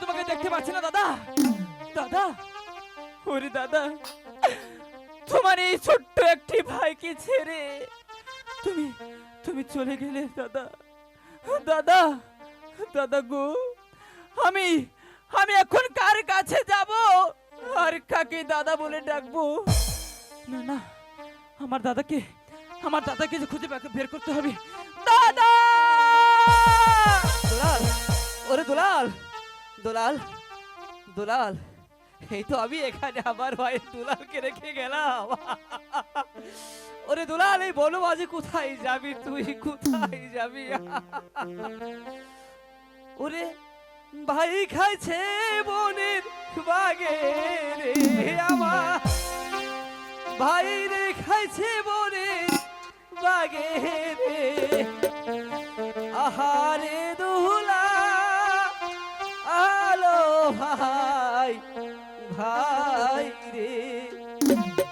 তোমাকে দেখতে পাচ্ছি না, দাদা। দাদা, ওরে দাদা, তোমার এই ছোট্ট একটি ভাইকে ছেড়ে তুমি তুমি চলে গেলে, দাদা। দাদা দাদা গো, আমি আমি এখন কার কাছে যাব? আর কাকে দাদা বলে ডাকবো? না না, আমার দাদাকে আমার দাদাকে যে খুঁজে বের- করতে হবে। দাদা! দুলাল, ওরে দুলাল দুলাল দুলাল, এই তো আমি এখানে আমার ভাইয়ের দুলালকে রেখে গেলাম। ওরে দুলাল, এই বলো মাঝে কোথায় যাবি তুই? কোথায় যাবি? ওরে ভাই খাইছে বনের বাগে রে আমার। ভাই রে খাইছে বনের বাগে আমি